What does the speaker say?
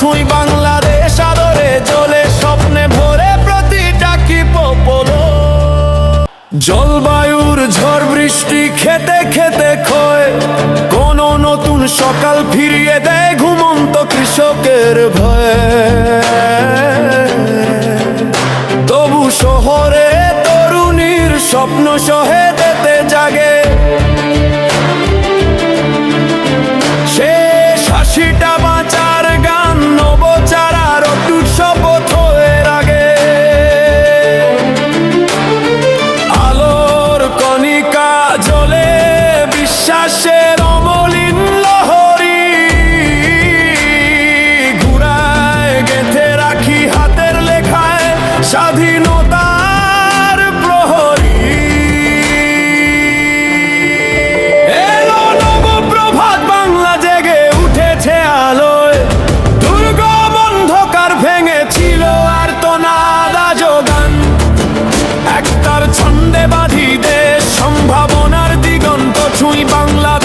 ছুঁই বাংলাদেশ আদরে জ্বলে স্বপ্নে ভরে প্রতিটা কি পপলো? জলবায়ুর ঝড় বৃষ্টি খেতে খেতে ক্ষয়। কোন নতুন সকাল ফিরিয়ে দেয় ঘুমন্ত কৃষকের ভয়ে। তবু শহরে তরুণীর স্বপ্ন সহে জাগে। স্বাধীনতার প্রহরী। এলো নবপ্রভাত বাংলা জেগে উঠেছে আলোয়। দুর্গম অন্ধকার ভেঙেছিল আর তো নাদা যোগান। একটার ছন্দে বাঁধি দেশ, সম্ভাবনার দিগন্ত ছুঁই সভ্য